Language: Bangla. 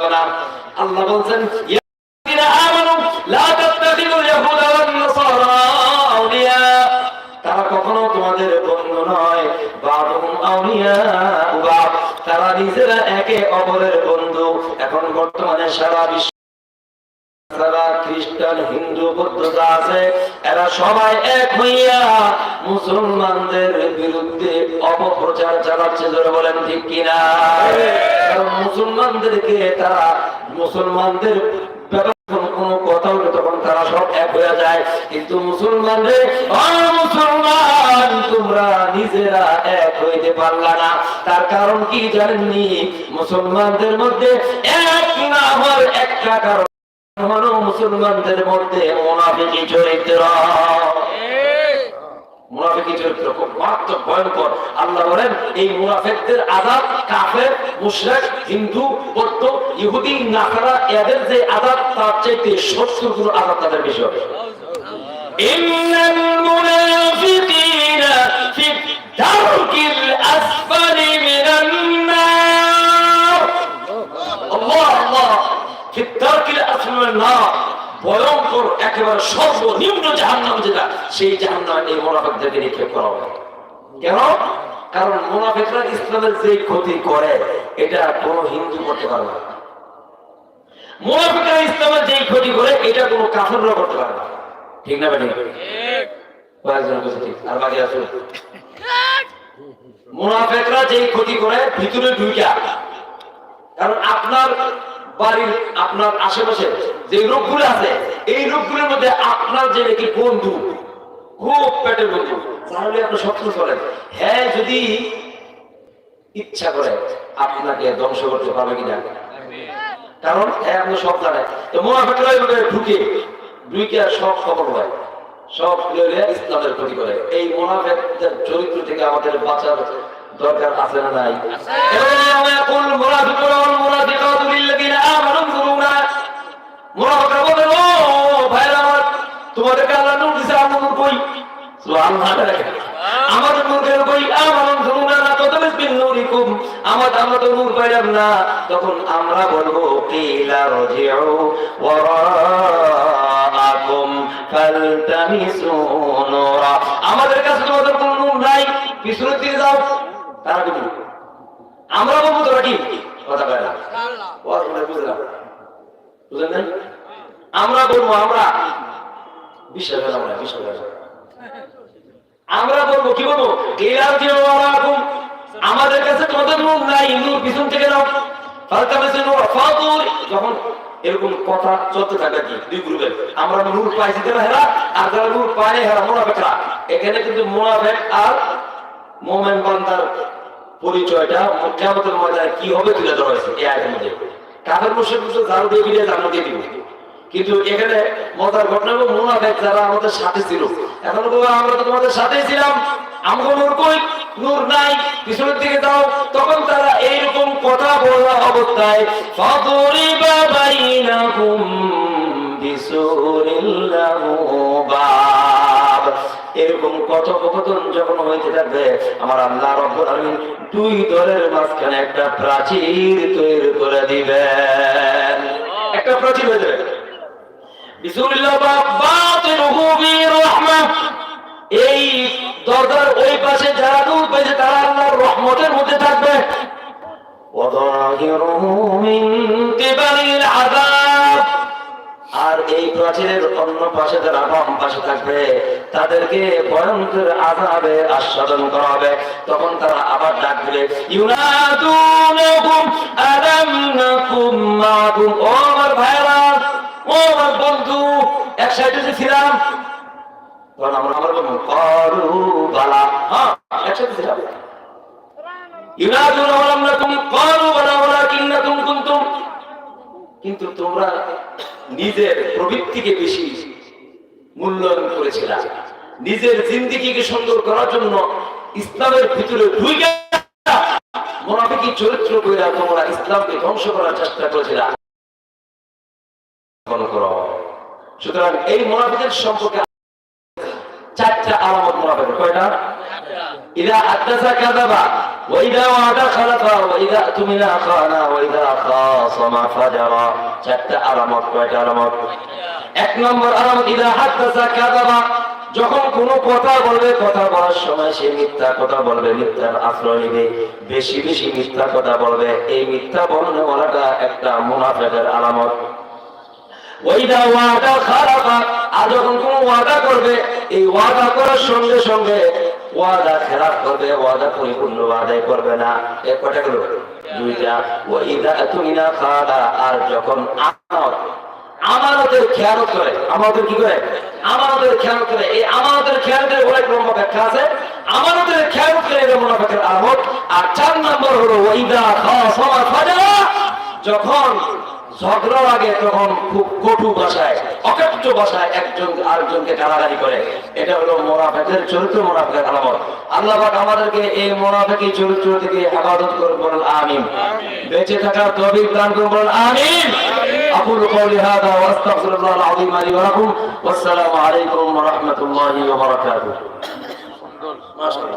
আল্লাহ বলছেন তারা কখনো তোমাদের বন্ধু নয় তারা নিজেরা একে অপরের বন্ধু। এখন বর্তমানে সারা বিশ্ব যারা খ্রিস্টান, হিন্দু বৌদ্ধতা আছে, এরা সবাই এক হইয়া মুসলমানদের বিরুদ্ধে অপপ্রচার চালাচ্ছে ধরে বলেন ঠিক কিনা? মুসলমানদেরকে তারা, মুসলমানদের কোনো কথা উঠে তখন তারা সব এক হয়ে যায়। কিন্তু মুসলমানদের "ও মুসলমান, তোমরা নিজেরা এক হইতে পারলা না। তার কারণ কি জানেননি? মুসলমানদের মধ্যে এক না হওয়ার একটা কারণ মুসলমানদের মধ্যে মোনাফিকি চরিত্র। চরিত্র খুব মারাত্মক ভয়ঙ্কর। আল্লাহ বলেন এই মুনাফিকদের আজাদ কাফের মুশরেক হিন্দু বৌদ্ধ ইহুদি এদের যে আজাদ তার চাইতে আজাদ তাদের বেশি হবে। ভয়ঙ্কর একেবারে সর্বনিম্ন জাহান্নাম যে সেই জাহান্নামে মোনাফেকদেরকে নিক্ষেপ করা হবে। কেন? কারণ মোনাফেকরা ইসলামের যে ক্ষতি করে, এটা কোনো হিন্দু করতে পারবে না। মোনাফেকরা ইসলামের যে ক্ষতি করে, এটা কোনো করতে না। ঠিক না যেই ভিতরে কারণ আপনার বাড়ির, আপনার আশেপাশে যে রোগগুলো আছে, এই রোগগুলোর মধ্যে আপনার যে নাকি বন্ধু খুব পেটের বন্ধু তাহলে আপনি শত্রু করেন হ্যাঁ যদি ইচ্ছা করে আপনাকে ধ্বংস করতে পারবে কিনা। কারণ হ্যাঁ আপনি তো ঢুকে সব খবর হয় সব ইসলামের ক্ষতি করে। এই মুনাফেকদের চরিত্র থেকে আমাদের বাঁচার দরকার আছে না নাই? মুনাফিকরা বলে ও ভাইরা আমার তোমাদেরকে আল্লাহ নূর দিছে আমার নূর কই আমার তখন আমরা বলব, কিলা রাজিউ আমাদের কাছে তোমাদের কোনো নূর নাই। পিছনের দিকে যাও, তারা আমরা বলব তোরা কি? কথা বুঝলাম বুঝলেন? আমরা বলব, আমরা। বিশ্বাস আমরা, বিশ্বাস। আমরা বলব, কি বলব? আমাদের কাছে পিছন থেকে নাও। যখন এরকম কথা চলতে থাকে কি, দুই গ্রুপের আমরা নূর পাইছি যারা হেরা, আর যারা নূর পায় হেরা মুনাফেকরা। এখানে কিন্তু মুনাফেক আর মোমেন বান্দার পরিচয়টা কেমতের ময়দানে কি হবে তুলে ধরা হয়েছে, এই আয়ের মধ্যে। কাফের, মুশরিক ঝাড়ু দিয়ে বিলে দিয়ে দিব। কিন্তু এখানে মজার ঘটনা হলো মুনাফেক যারা আমাদের সাথে ছিল। এখন আমরা তো তোমাদের সাথেই ছিলাম। আমাকে নূর কই? নূর নাই। পিছনের দিকে দাও তখন তারা এইরকম কথা বলা অবস্থায় ফাদরিবা বাইনাহুম বিসুরিল বাব এরকম কথোপকথন যখন হইতে থাকবে আমার আল্লাহ রব্বুল আলামিন দুই দলের মাঝখানে একটা প্রাচীর তৈরি করে দিবেন। একটা প্রাচীর হয়ে যাবে এই ওই পাশে যারা দূর পেয়েছে, তারা আল্লাহর রহমতের মধ্যে থাকবে। আর এই প্রাচীরের অন্য পাশে যারা বাম পাশে থাকবে, তাদেরকে ভয়ঙ্কর আধাবে আস্বাদন করা হবে। তখন তারা আবার ডাকবে, ইউনাদুনহুম হ্যাঁ কিন্তু তোমরা নিজের প্রবৃত্তিকে বেশি মূল্যায়ন করেছিল। নিজের জিন্দিগিকে সুন্দর করার জন্য ইসলামের ভিতরে ঢুকে চরিত্র কইরা তোমরা ইসলামকে ধ্বংস করার চেষ্টা করেছিল। সুতরাং এই মোনাফিকের সম্পর্কে চারটা আলামত মুনাফিকের কয়টা? ইদা কাযাবা, ওয়া ইদা ওয়াদা খালাফা ওয়া ইদা খানা, ওয়া ইদা ফাজারা। চারটা আলামত, কয়টা আলামত? এক নম্বর আলামত, ইদা হাদাসা কাযাবা, যখন কোন কথা বলবে, কথা বলার সময় সে মিথ্যা কথা বলবে, মিথ্যার আশ্রয় নিবে। বেশি বেশি মিথ্যা কথা বলবে। এই মিথ্যা বর্ণনা বলাটা একটা মুনাফেকের আলামত। ওয়াদা খারাপ আর যখন কোনো ওয়াদা করবে এই ওয়াদা করার সঙ্গে সঙ্গে ওয়াদা খেলাপ করবে, ওয়াদা পরিপূর্ণ আদায় করবে না। এ কটা গেল দুইটা। ওইদা তুমি না খাওয়া আর যখন আমানত আমানতের খেয়াল করে আমাদের কি করে? আমানতের খেয়াল করে। এই আমানতের খেয়াল করে অনেক লম্বা ব্যাখ্যা আছে। আমানতের খেয়াল করে এটা মুনাফিকের আলামত। আর চার নম্বর হলো ওইদা খাওয়া যখন ঝগড়া লাগে তখন খুব কটু ভাষায় অকট্য ভাষায় একজন আরেকজনকে গালাগালি করে এটা হলো মোনাফেকের চরিত্র মোনাফেকের আলামত আল্লাহ পাক আমাদেরকে এই মোনাফেকি চরিত্র থেকে হেফাজত করুন বলেন আমিন বেঁচে থাকার তৌফিক দান করুন বলেন আমিন أقول قولي هذا وأستغفر الله العظيم لي ولكم والسلام عليكم ورحمة الله وبركاته ما شاء الله